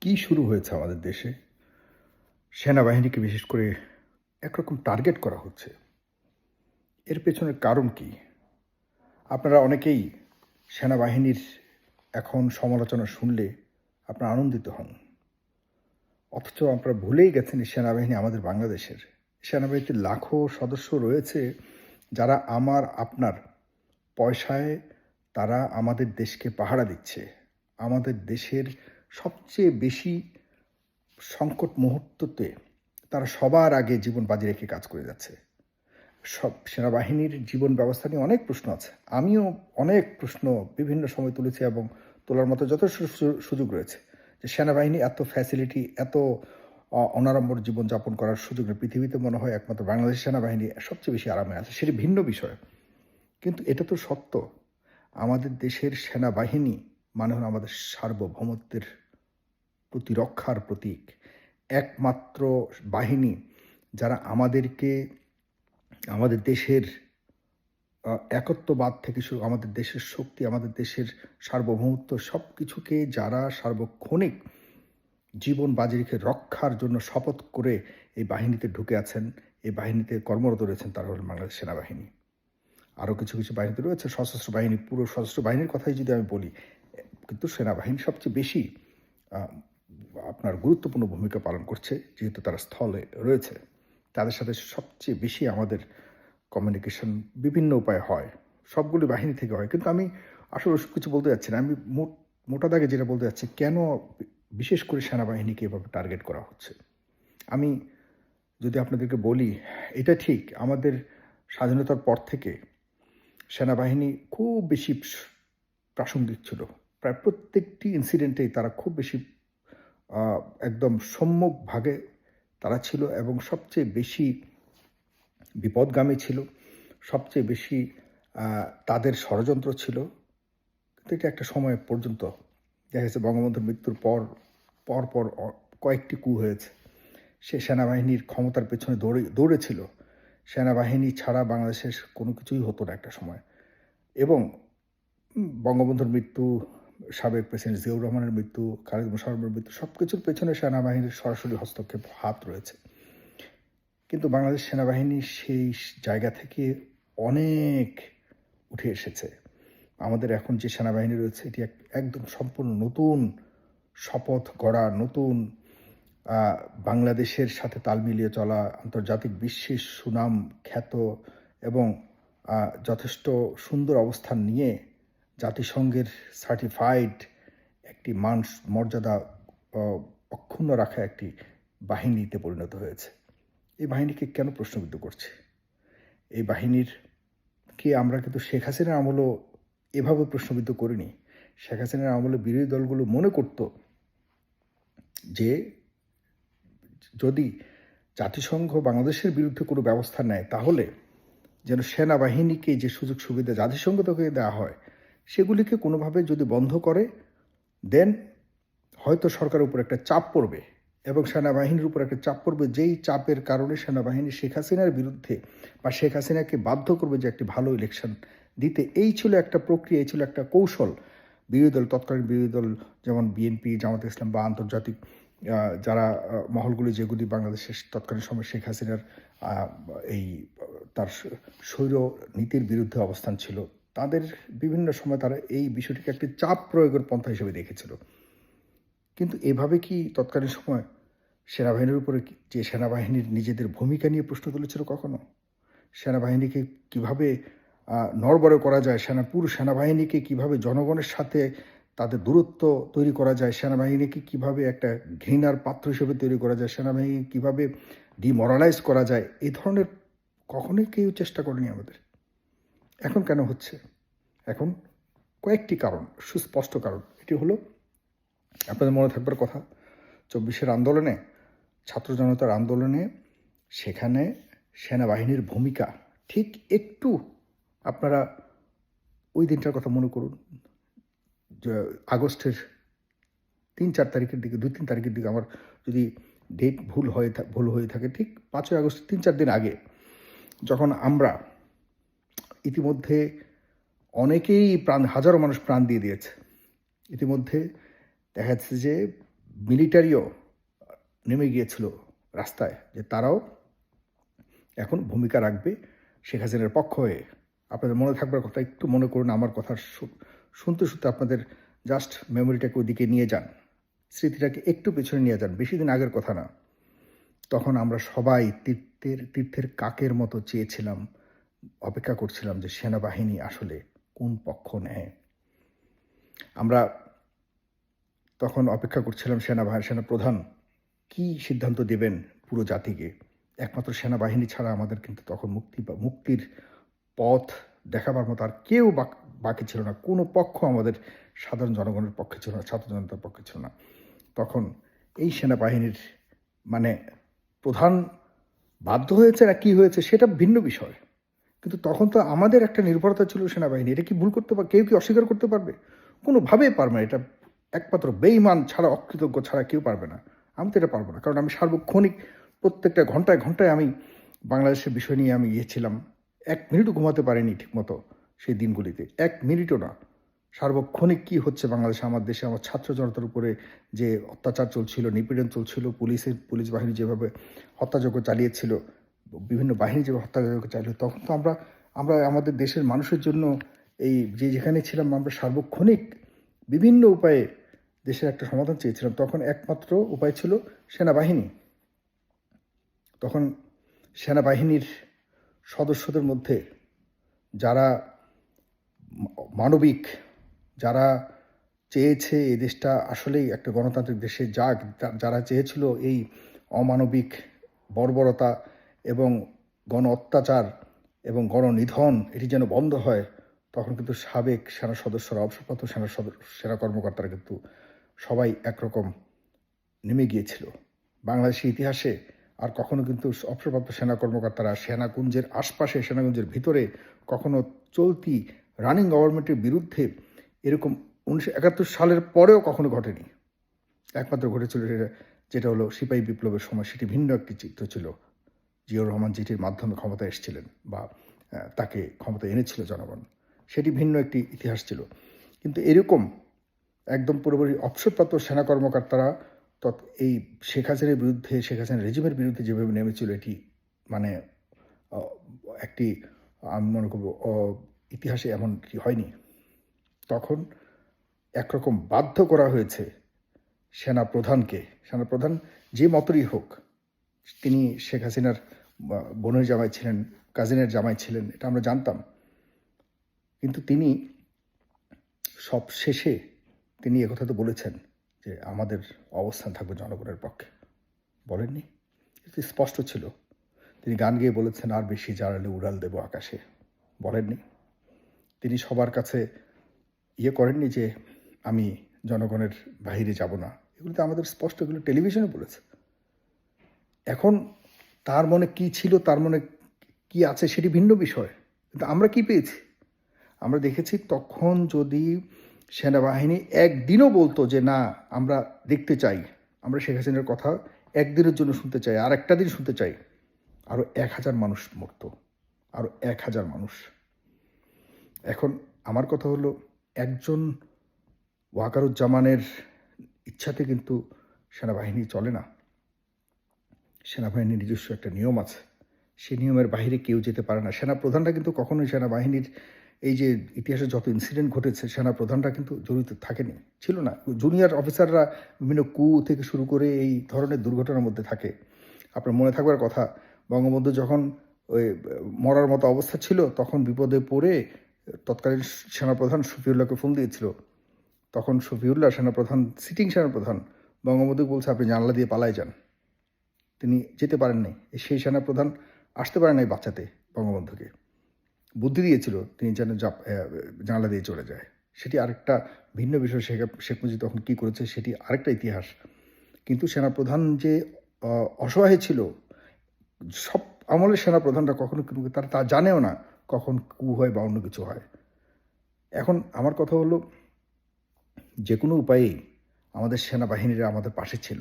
কি শুরু হয়েছে আমাদের দেশে? সেনাবাহিনীকে বিশেষ করে একরকম টার্গেট করা হচ্ছে। এর পেছনের কারণ কি? আপনারা অনেকেই সেনাবাহিনীর এখন সমালোচনা শুনলে আপনারা আনন্দিত হন। অথচ আপনারা ভুলেই গেছেন সেনাবাহিনী আমাদের বাংলাদেশের। সেনাবাহিনীতে লাখো সদস্য রয়েছে যারা আমার, আপনার পয়সায় তারা আমাদের দেশকে পাহারা দিচ্ছে। আমাদের দেশের সবচেয়ে বেশি সংকট মুহূর্ততে তারা সবার আগে জীবন বাজি রেখে কাজ করে যাচ্ছে। সব সেনাবাহিনীর জীবন ব্যবস্থা নিয়ে অনেক প্রশ্ন আছে। আমিও অনেক প্রশ্ন বিভিন্ন সময় তুলেছি এবং তোলার মতো যথেষ্ট সুযোগ রয়েছে যে সেনাবাহিনী এত ফ্যাসিলিটি এত অ- অনাড়ম্বর জীবনযাপন করার সুযোগ নেই। পৃথিবীতে মনে হয় একমাত্র বাংলাদেশ সেনাবাহিনী সবচেয়ে বেশি আরামে আছে। সেটি ভিন্ন বিষয়। কিন্তু এটা তো সত্য। আমাদের দেশের সেনাবাহিনী মানে হলো আমাদের সার্বভৌমত্বের প্রতিরক্ষার প্রতীক। একমাত্র বাহিনী যারা আমাদেরকে, আমাদের দেশের একত্ববাদ থেকে শুরু, আমাদের দেশের শক্তি, আমাদের দেশের সার্বভৌমত্ব সব কিছুকে যারা সার্বক্ষণিক জীবন বাজি রেখে রক্ষার জন্য শপথ করে এই বাহিনীতে ঢুকে আছেন, এই বাহিনীতে কর্মরত রয়েছেন, তারা হল বাংলাদেশ সেনাবাহিনী। আরও কিছু কিছু বাহিনীতে রয়েছে, সশস্ত্র বাহিনী, পুরো সশস্ত্র বাহিনীর কথাই যদি আমি বলি কিন্তু সেনাবাহিনী সবচেয়ে বেশি আপনার গুরুত্বপূর্ণ ভূমিকা পালন করছে, যেহেতু তারা স্থলে রয়েছে। তাদের সাথে সবচেয়ে বেশি আমাদের কমিউনিকেশন বিভিন্ন উপায়ে হয়। সবগুলি বাহিনী থেকে হয়। কিন্তু আমি আসলে ওসব কিছু বলতে যাচ্ছি না। আমি মোট দাগে যেটা বলতে যাচ্ছি, কেন বিশেষ করে সেনাবাহিনীকে এভাবে টার্গেট করা হচ্ছে? আমি যদি আপনাদেরকে বলি, এটা ঠিক, আমাদের স্বাধীনতার পর থেকে সেনাবাহিনী খুব বেশি প্রাসঙ্গিক ছিল। প্রায় প্রত্যেকটি ইনসিডেন্টেই তারা খুব বেশি একদম সম্মুখ ভাগে তারা ছিল এবং সবচেয়ে বেশি বিপদগামী ছিল, সবচেয়ে বেশি তাদের ষড়যন্ত্র ছিল। কিন্তু এটা একটা সময় পর্যন্ত দেখা গেছে বঙ্গবন্ধুর মৃত্যুর পর পর পর কয়েকটি কু হয়েছে। সে সেনাবাহিনীর ক্ষমতার পেছনে দৌড়ে, দৌড়েছিল। সেনাবাহিনী ছাড়া বাংলাদেশের কোনো কিছুই হতো না একটা সময়। এবং বঙ্গবন্ধুর মৃত্যু সাবেক প্রেসিডেন্ট জিয়াউর রহমানের মৃত্যু, খালেদ মোশারফের মৃত্যু সব কিছুর পেছনে সেনাবাহিনীর সরাসরি হস্তক্ষেপ, হাত রয়েছে। কিন্তু বাংলাদেশ সেনাবাহিনী সেই জায়গা থেকে অনেক উঠে এসেছে। আমাদের এখন যে সেনাবাহিনী রয়েছে, এটি এক- একদম সম্পূর্ণ নতুন শপথ গড়া, নতুন বাংলাদেশের সাথে তাল মিলিয়ে চলা, আন্তর্জাতিক বিশ্বের সুনাম খ্যাত এবং যথেষ্ট সুন্দর অবস্থান নিয়ে জাতিসংঘের সার্টিফাইড একটি মান, মর্যাদা অক্ষুণ্ণ রাখা একটি বাহিনীতে পরিণত হয়েছে। এই বাহিনীকে কেন প্রশ্নবিদ্ধ করছে? এই বাহিনীর কে আমরা কিন্তু শেখ হাসিনার আমলও এভাবে প্রশ্নবিদ্ধ করিনি? শেখ হাসিনার আমলে বিরোধী দলগুলো মনে করত যে যদি জাতিসংঘ বাংলাদেশের বিরুদ্ধে কোনো ব্যবস্থা নেয়, তাহলে যেন সেনাবাহিনীকে যে সুযোগ সুবিধা জাতিসংঘ থেকে দেওয়া হয় সেগুলিকে কোনোভাবে যদি বন্ধ করে দেন হয়তো সরকারের উপর একটা চাপ পড়বে এবং সেনাবাহিনীর উপর একটা চাপ পড়বে। যেই চাপের কারণে সেনাবাহিনী শেখ হাসিনার বিরুদ্ধে বা শেখ হাসিনাকে বাধ্য করবে যে একটি ভালো ইলেকশন দিতে, এই ছিল একটা প্রক্রিয়া, এই ছিল একটা কৌশল। বিরোধী দল, তৎকালীন বিরোধী দল যেমন বিএনপি জামাত ইসলাম বা আন্তর্জাতিক যারা মহলগুলি যেগুলি বাংলাদেশের তৎকালীন সময় শেখ হাসিনার এই, তার স্বৈর নীতির বিরুদ্ধে অবস্থান ছিল তাদের বিভিন্ন সময় তারা এই বিষয়টিকে একটি চাপ প্রয়োগের পন্থা হিসেবে দেখেছিল। কিন্তু এভাবে কি তৎকালীন সময় সেনাবাহিনীর উপরে যে সেনাবাহিনীর নিজেদের ভূমিকা নিয়ে প্রশ্ন তুলেছিল কখনো? সেনাবাহিনীকে কীভাবে নড়বড়ে করা যায়? সেনা, পুরো সেনাবাহিনীকে কীভাবে জনগণের সাথে তাদের দূরত্ব তৈরি করা যায়? সেনাবাহিনীকে কীভাবে একটা ঘৃণার পাত্র হিসেবে তৈরি করা যায়? সেনাবাহিনী কীভাবে ডিমরালাইজ করা যায়? এই ধরনের কখনোই কেউ চেষ্টা করেনি আমাদের। এখন কেন হচ্ছে? এখন কয়েকটি কারণ, সুস্পষ্ট কারণ। এটি হলো আপনাদের মনে থাকবার কথা, চব্বিশের আন্দোলনে, ছাত্র জনতার আন্দোলনে, সেখানে সেনাবাহিনীর ভূমিকা। ঠিক একটু আপনারা ওই দিনটার কথা মনে করুন আগস্টের তিন, চার তারিখের দিকে দুই তিন তারিখের দিকে আমার যদি ডেট ভুল হয়ে ভুল হয়ে থাকে, ঠিক পাঁচই আগস্ট তিন, চার দিন আগে, যখন আমরা ইতিমধ্যে অনেকেই প্রাণ, হাজারো মানুষ প্রাণ দিয়ে দিয়েছে। ইতিমধ্যে দেখা যাচ্ছে যে মিলিটারিও নেমে গিয়েছিল রাস্তায়, যে তারাও এখন ভূমিকা রাখবে শেখ হাসিনার পক্ষ হয়ে। আপনাদের মনে থাকবার কথা, একটু মনে করুন আমার কথা শুনতে শুনতে আপনাদের জাস্ট মেমোরিটাকে ওদিকে নিয়ে যান। স্মৃতিটাকে একটু পেছনে নিয়ে যান, বেশি দিন আগের কথা না। তখন আমরা সবাই তীর্থের তীর্থের কাকের মতো চেয়েছিলাম। অপেক্ষা করছিলাম যে সেনাবাহিনী আসলে কোন পক্ষ নেয়। আমরা তখন অপেক্ষা করছিলাম সেনাবাহিনী সেনা প্রধান কি সিদ্ধান্ত দেবেন পুরো জাতিকে? একমাত্র সেনাবাহিনী ছাড়া আমাদের কিন্তু তখন মুক্তি বা মুক্তির পথ দেখাবার মতো আর কেউ বাকি ছিল না। কোনো পক্ষ আমাদের সাধারণ জনগণের পক্ষে ছিল না, ছাত্র জনতার পক্ষে ছিল না। তখন এই সেনাবাহিনীর মানে প্রধান বাধ্য হয়েছে না কি হয়েছে সেটা ভিন্ন বিষয়। কিন্তু তখন তো আমাদের একটা নির্ভরতা ছিল সেনাবাহিনী। এটা কি ভুল করতে পার কেউ কি অস্বীকার করতে পারবে? কোনোভাবেই পারবে না। এটা একমাত্র বেইমান ছাড়া, অকৃতজ্ঞ ছাড়া কেউ পারবে না। আমি তো এটা পারব না। কারণ আমি সার্বক্ষণিক, প্রত্যেকটা ঘন্টায় ঘন্টায় আমি বাংলাদেশের বিষয় নিয়ে আমি গিয়েছিলাম। এক মিনিটও ঘুমাতে পারিনি ঠিকমতো সেই দিনগুলিতে। এক মিনিটও না। সার্বক্ষণিক কি হচ্ছে বাংলাদেশে, আমার দেশে, আমার ছাত্র জনতার উপরে যে অত্যাচার চলছিল, নিপীড়ন চলছিল, পুলিশের, পুলিশ বাহিনী যেভাবে হত্যাযজ্ঞ চালিয়েছিল বিভিন্ন বাহিনী যেভাবে হত্যাযজ্ঞ চালিয়ে তখন তো আমরা আমরা আমাদের দেশের মানুষের জন্য এই যে যেখানে ছিলাম, আমরা সার্বক্ষণিক বিভিন্ন উপায়ে দেশের একটা সমাধান চেয়েছিলাম। তখন একমাত্র উপায় ছিল সেনাবাহিনী। তখন সেনাবাহিনীর সদস্যদের মধ্যে যারা মানবিক, যারা চেয়েছে এই দেশটা আসলেই একটা গণতান্ত্রিক দেশে যাক, যারা চেয়েছিল এই অমানবিক বর্বরতা এবং গণ অত্যাচার এবং গণনিধন এটি যেন বন্ধ হয়, তখন কিন্তু সাবেক সেনা সদস্যরা, অবসরপ্রাপ্ত সেনা সেনা কর্মকর্তারা কিন্তু সবাই একরকম নেমে গিয়েছিল। বাংলাদেশের ইতিহাসে আর কখনো কিন্তু অবসরপ্রাপ্ত সেনা কর্মকর্তারা সেনাকুঞ্জের আশপাশে, সেনাকুঞ্জের ভিতরে কখনো চলতি রানিং গভর্নমেন্টের বিরুদ্ধে এরকম উনিশশো একাত্তর সালের পরেও কখনো ঘটেনি। একমাত্র ঘটেছিল যেটা হলো সিপাহী বিপ্লবের সময়, সেটি ভিন্ন একটি চিত্র ছিল। জিয়াউর রহমান যেটির মাধ্যমে ক্ষমতায় এসেছিলেন বা তাকে ক্ষমতা এনেছিল জনগণ। সেটি ভিন্ন একটি ইতিহাস ছিল। কিন্তু এরকম একদম পুরোপুরি অবসরপ্রাপ্ত সেনা কর্মকর্তারা তৎ এই শেখ হাসিনার বিরুদ্ধে, শেখ হাসিনা রেজিমের বিরুদ্ধে যেভাবে নেমেছিল, এটি মানে একটি, আমি মনে করব ইতিহাসে এমন কি হয়নি। তখন একরকম বাধ্য করা হয়েছে সেনা প্রধানকে সেনা প্রধান যে মতরই হোক, তিনি শেখ হাসিনার বোনের জামাই ছিলেন কাজিনের জামাই ছিলেন, এটা আমরা জানতাম। কিন্তু তিনি সব শেষে তিনি একথা তো বলেছেন যে আমাদের অবস্থান থাকবে জনগণের পক্ষে। বলেননি? এটি স্পষ্ট ছিল। তিনি গান গেয়ে বলেছেন, আর বেশি জানালে উড়াল দেব আকাশে। বলেননি? তিনি সবার কাছে ইয়ে করেননি যে, আমি জনগণের বাইরে যাব না। এগুলো তো আমাদের স্পষ্ট, এগুলো টেলিভিশনে বলেছে। এখন তার মনে কি ছিল, তার মনে কি আছে সেটি ভিন্ন বিষয়। কিন্তু আমরা কি পেয়েছি? আমরা দেখেছি তখন যদি সেনাবাহিনী একদিনও বলতো যে, না, আমরা দেখতে চাই। আমরা শেখ হাসিনার কথা একদিনের জন্য শুনতে চাই, আর একটা দিন শুনতে চাই। আরও এক হাজার মানুষ মরতো। আরও এক হাজার মানুষ। এখন আমার কথা হলো, একজন ওয়াকারুজ্জামানের ইচ্ছাতে কিন্তু সেনাবাহিনী চলে না। সেনাবাহিনীর নিজস্ব একটা নিয়ম আছে। সেই নিয়মের বাইরে কেউ যেতে পারে না। সেনা প্রধানরা কিন্তু কখনোই সেনাবাহিনীর এই যে ইতিহাসে যত ইনসিডেন্ট ঘটেছে সেনা প্রধানরা কিন্তু জড়িত থাকেনি। ছিল না। জুনিয়র অফিসাররা বিভিন্ন কু থেকে শুরু করে এই ধরনের দুর্ঘটনার মধ্যে থাকে। আপনার মনে থাকবার কথা, বঙ্গবন্ধু যখন ওই মরার মতো অবস্থা ছিল, তখন বিপদে পড়ে তৎকালীন সেনাপ্রধান শফিউল্লাহকে ফোন দিয়েছিল। তখন শফিউল্লাহ সেনাপ্রধান সিটিং সেনাপ্রধান বঙ্গবন্ধু বলছে, আপনি জানলা দিয়ে পালায় যান। তিনি যেতে পারেননি। সেই সেনাপ্রধান আসতে পারেন নাই বাচ্চাতে বঙ্গবন্ধুকে। বুদ্ধি দিয়েছিল তিনি যেন জানালা দিয়ে চলে যায়। সেটি আরেকটা ভিন্ন বিষয়। শেখ শেখ মুজিব তখন কী করেছে সেটি আরেকটা ইতিহাস। কিন্তু সেনাপ্রধান যে অসহায় ছিল, সব আমলের সেনাপ্রধানরা কখনো কিন্তু তারা তা জানেও না কখন কু হয় বা অন্য কিছু হয়। এখন আমার কথা হলো, যে কোনো উপায়েই আমাদের সেনাবাহিনীরা আমাদের পাশে ছিল।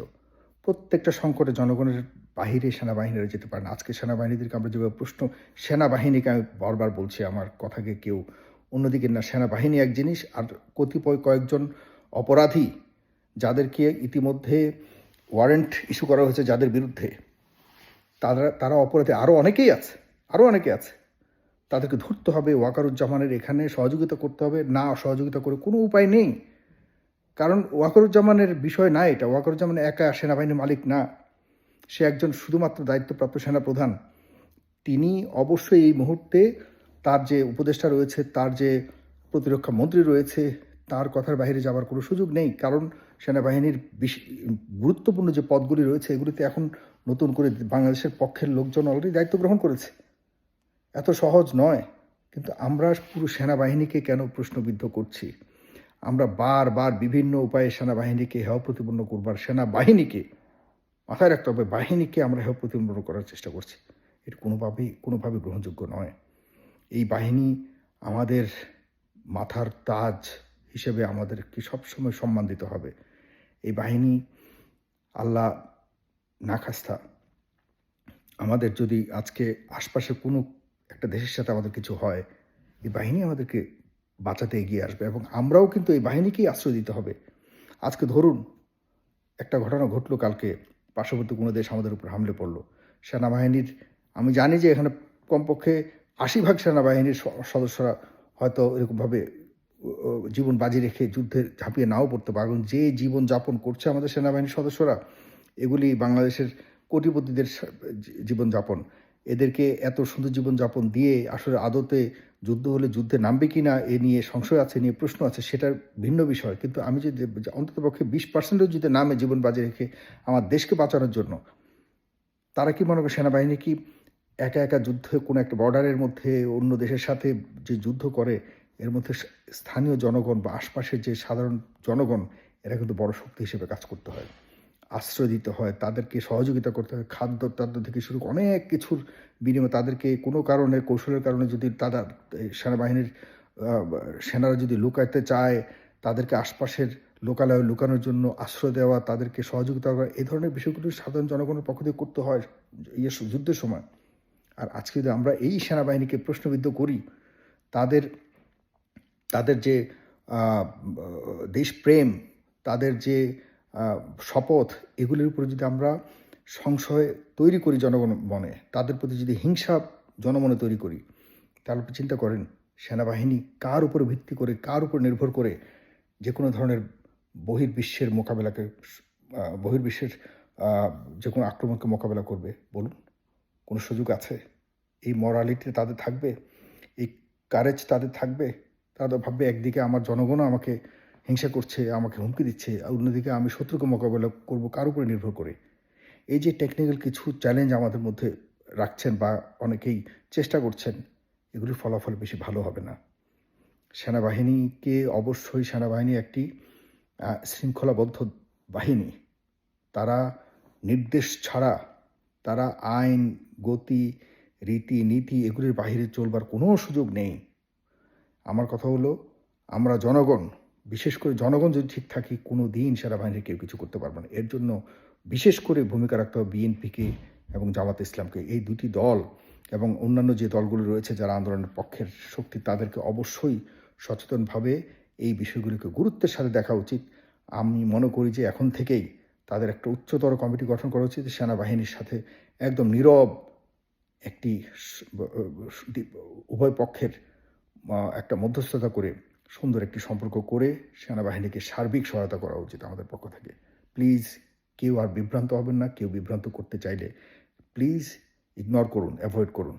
প্রত্যেকটা সংকটে জনগণের বাহিরে সেনাবাহিনীরা যেতে পারে না। আজকে সেনাবাহিনীদেরকে আমরা যেভাবে প্রশ্ন, সেনাবাহিনীকে আমি বারবার বলছি, আমার কথাকে কেউ অন্যদিকে না, সেনাবাহিনী এক জিনিস আর কতিপয় কয়েকজন অপরাধী যাদেরকে ইতিমধ্যে ওয়ারেন্ট ইস্যু করা হয়েছে যাদের বিরুদ্ধে, তারা তারা অপরাধে আরও অনেকেই আছে আরও অনেকে আছে। তাদেরকে ধরতে হবে, ওয়াকারুজ্জামানের এখানে সহযোগিতা করতে হবে, না সহযোগিতা করে কোনো উপায় নেই। কারণ ওয়াকারুজ্জামানের বিষয় না এটা। ওয়াকারুজ্জামান একা সেনাবাহিনীর মালিক না। সে একজন শুধুমাত্র দায়িত্বপ্রাপ্ত সেনাপ্রধান। তিনি অবশ্যই এই মুহূর্তে তার যে উপদেষ্টা রয়েছে, তার যে প্রতিরক্ষা মন্ত্রী রয়েছে, তার কথার বাইরে যাওয়ার কোনো সুযোগ নেই। কারণ সেনাবাহিনীর গুরুত্বপূর্ণ যে পদগুলি রয়েছে, এগুলিতে এখন নতুন করে বাংলাদেশের পক্ষের লোকজন অলরেডি দায়িত্ব গ্রহণ করেছে। এত সহজ নয়। কিন্তু আমরা পুরো সেনাবাহিনীকে কেন প্রশ্নবিদ্ধ করছি? আমরা বারবার বিভিন্ন উপায়ে সেনাবাহিনীকে হেয় প্রতিপন্ন করবার সেনাবাহিনীকে মাথায় রাখতে হবে, বাহিনীকে আমরা হেয় প্রতিপন্ন করার চেষ্টা করছি। এটা কোনোভাবেই কোনোভাবে গ্রহণযোগ্য নয়। এই বাহিনী আমাদের মাথার তাজ হিসেবে আমাদেরকে সবসময় সম্মান দিতে হবে। এই বাহিনী আল্লাহ নাখাস্তা আমাদের যদি আজকে আশপাশে কোনো একটা দেশের সাথে আমাদের কিছু হয়, এই বাহিনী আমাদেরকে বাঁচাতে এগিয়ে আসবে এবং আমরাও কিন্তু এই বাহিনীকেই আশ্রয় দিতে হবে। আজকে ধরুন, একটা ঘটনা ঘটলো কালকে, পার্শ্ববর্তী কোনো দেশ আমাদের উপর হামলে পড়ল। সেনাবাহিনীর, আমি জানি যে এখানে কমপক্ষে আশি ভাগ সেনাবাহিনীর সদস্যরা হয়তো এরকমভাবে জীবন বাজি রেখে যুদ্ধে ঝাঁপিয়ে নাও পড়তে পারে। কারণ যে জীবন যাপন করছে আমাদের সেনাবাহিনীর সদস্যরা, এগুলি বাংলাদেশের কোটিপতিদের জীবনযাপন এদেরকে এত সুন্দর জীবনযাপন দিয়ে আসলে আদতে যুদ্ধ হলে যুদ্ধে নামবে কি না, এ নিয়ে সংশয় আছে নিয়ে প্রশ্ন আছে, সেটার ভিন্ন বিষয়। কিন্তু আমি যদি অন্ততপক্ষে বিশ পার্সেন্টও যদি নামে জীবন বাজে রেখে আমার দেশকে বাঁচানোর জন্য, তারা কি মনে করে সেনাবাহিনী কি একা একা যুদ্ধ, কোনো একটা বর্ডারের মধ্যে অন্য দেশের সাথে যে যুদ্ধ করে, এর মধ্যে স্থানীয় জনগণ বা আশপাশের যে সাধারণ জনগণ, এরা কিন্তু বড় শক্তি হিসেবে কাজ করতে হয়। আশ্রয় দিতে হয়, তাদেরকে সহযোগিতা করতে হয়, খাদ্য টাদ্য থেকে শুরু অনেক কিছুর বিনিময়ে তাদেরকে কোনো কারণে, কৌশলের কারণে যদি তারা সেনাবাহিনীর সেনারা যদি লুকাইতে চায়, তাদেরকে আশপাশের লোকালয়ে লুকানোর জন্য আশ্রয় দেওয়া, তাদেরকে সহযোগিতা করা এই ধরনের বিষয়গুলো সাধারণ জনগণের পক্ষ থেকে করতে হয় ইয়ে যুদ্ধের সময়। আর আজকে যদি আমরা এই সেনাবাহিনীকে প্রশ্নবিদ্ধ করি, তাদের তাদের যে দেশপ্রেম, তাদের যে শপথ এগুলির উপরে যদি আমরা সংশয় তৈরি করি জনগণ মনে, তাদের প্রতি যদি হিংসা জনমনে তৈরি করি, তাহলে চিন্তা করেন, সেনাবাহিনী কার উপর ভিত্তি করে, কার উপর নির্ভর করে যে কোনো ধরনের বহির্বিশ্বের মোকাবেলাকে বহির্বিশ্বের যে কোনো আক্রমণকে মোকাবেলা করবে, বলুন, কোনো সুযোগ আছে? এই মরালিটি তাদের থাকবে? এই কারেজ তাদের থাকবে? তারা ভাববে একদিকে আমার জনগণও আমাকে হিংসা করছে, আমাকে হুমকি দিচ্ছে অন্যদিকে আমি শত্রুকে মোকাবেলা করব কার উপরে নির্ভর করে? এই যে টেকনিক্যাল কিছু চ্যালেঞ্জ আমাদের মধ্যে রাখছেন বা অনেকেই চেষ্টা করছেন, এগুলির ফলাফল বেশি ভালো হবে না। সেনাবাহিনীকে অবশ্যই সেনাবাহিনী একটি শৃঙ্খলাবদ্ধ বাহিনী। তারা নির্দেশ ছাড়া, তারা আইন, গতি, রীতি, নীতি এগুলির বাইরে চলবার কোনো সুযোগ নেই। আমার কথা হলো, আমরা জনগণ বিশেষ করে জনগণ যদি ঠিক থাকি, কোনো দিন সেনাবাহিনীর কেউ কিছু করতে পারবে না। এর জন্য বিশেষ করে ভূমিকা রাখতে হবে বিএনপিকে এবং জামাত ইসলামকে। এই দুটি দল এবং অন্যান্য যে দলগুলো রয়েছে যারা আন্দোলনের পক্ষের শক্তি, তাদেরকে অবশ্যই সচেতনভাবে এই বিষয়গুলিকে গুরুত্বের সাথে দেখা উচিত। আমি মনে করি যে এখন থেকেই তাদের একটা উচ্চতর কমিটি গঠন করা উচিত। সেনাবাহিনীর সাথে একদম নীরব একটি উভয় পক্ষের একটা মধ্যস্থতা করে সুন্দর একটি সম্পর্ক করে সেনাবাহিনীকে সার্বিক সহায়তা করা উচিত আমাদের পক্ষ থেকে। প্লিজ কেউ আর বিভ্রান্ত হবেন না, কেউ বিভ্রান্ত করতে চাইলে প্লিজ ইগনোর করুন অ্যাভয়েড করুন।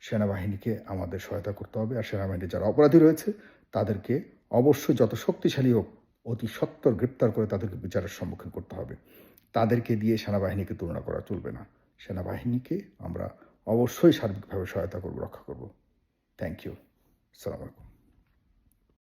সেনাবাহিনীকে আমাদের সহায়তা করতে হবে আর সেনাবাহিনীর যারা অপরাধী রয়েছে, তাদেরকে অবশ্যই যত শক্তিশালী হোক, অতি সত্বর গ্রেপ্তার করে তাদেরকে বিচারের সম্মুখীন করতে হবে। তাদেরকে দিয়ে সেনাবাহিনীকে তুলনা করা চলবে না। সেনাবাহিনীকে আমরা অবশ্যই সার্বিকভাবে সহায়তা করব, রক্ষা করব। থ্যাংক ইউ আসসালামু আলাইকুম।